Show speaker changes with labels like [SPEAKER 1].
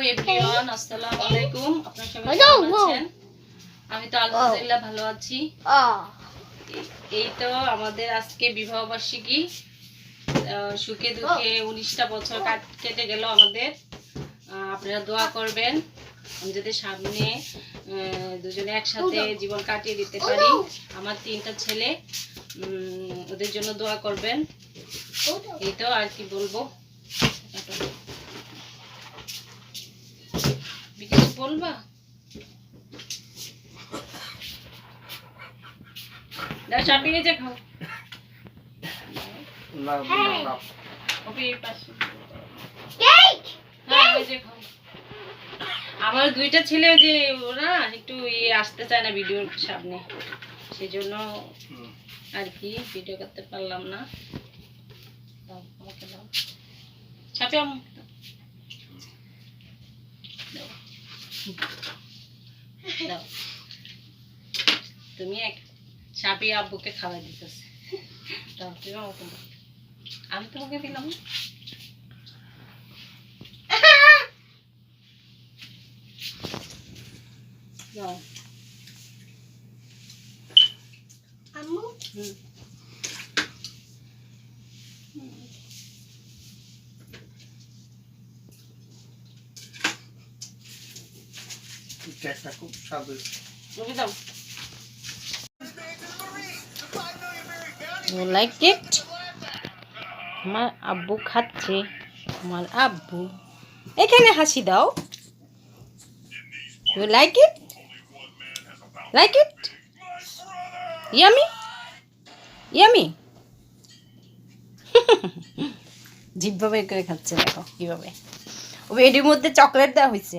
[SPEAKER 1] Everyone আসসালামু আলাইকুম। আপনারা সবাই কেমন আছেন? আমি তো আলহামদুলিল্লাহ ভালো আছি। এই- এই তো আমাদের আজকে বিবাহ বার্ষিকী। সুখে দুঃখে উনিশটা বছর কেটে গেল আমাদের। আপনারা দোয়া করবেন। আমি যাতে সামনে দুজনে একসাথে জীবন কাটিয়ে দিতে পারি। আমার তিনটা ছেলে উম, ওদের জন্য দোয়া করবেন। এই তো আর কি বলব। বলবা? দাও চাপিয়ে নিচে খাও। পাশে। হ্যাঁ। আমার দুইটা ছেলে যে ওরা একটু ইয়ে আসতে চায় না ভিডিওর সামনে। সেজন্য আর কি ভিডিও করতে পারলাম না। আমাকে দাও। তুমি এক চাপি আব্বুকে খাওয়াই দিতেছে দাও, তুমি আমাকে আমি তোমাকে দিলাম। দাও। হুম।
[SPEAKER 2] কেকটা খুব স্বাদ
[SPEAKER 3] আমার আব্বু খাচ্ছে। আমার আব্বু। এখানে হাসি দাও। You like it like it yummy yummy জিভ্বা বের করে খাচ্ছে দেখো কীভাবে। ও এটির মধ্যে চকলেট দেওয়া হয়েছে।